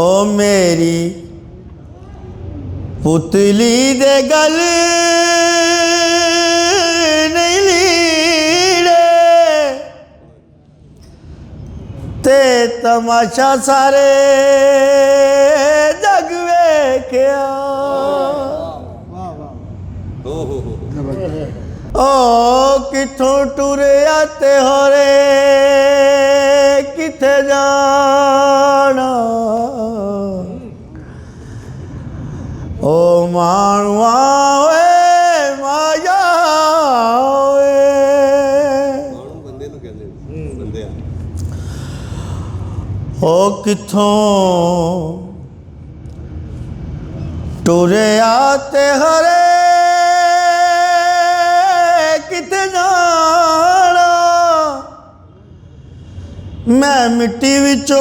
ਓ ਮੇਰੀ ਪੁਤਲੀ ਦੇ ਗਲ ਨਹੀਂ ਲੀੜੇ। ਤੇ ਤਮਾਸ਼ਾ ਸਾਰੇ ਜਗ ਵੇਖਿਆ। ਓ ਹੋ ਹੋ ਓ ਕਿੱਥੋਂ ਟੁਰਿਆ ਤੇ ਹੋਰੇ ਕਿੱਥੇ ਜਾਣਾ। ਓ ਮਾਣਵਾ ਓਏ, ਮਾਇਆ ਓਏ। ਮਾਣੂ ਬੰਦੇ ਨੂੰ ਕਹਿੰਦੇ ਨੇ ਬੰਦੇ ਆ ਓ ਕਿੱਥੋਂ ਟੁਰਿਆ ਤੇ ਹਰੇ, ਕਿਤੇ ਜਾਣਾ ਮੈਂ ਮਿੱਟੀ ਵਿੱਚੋਂ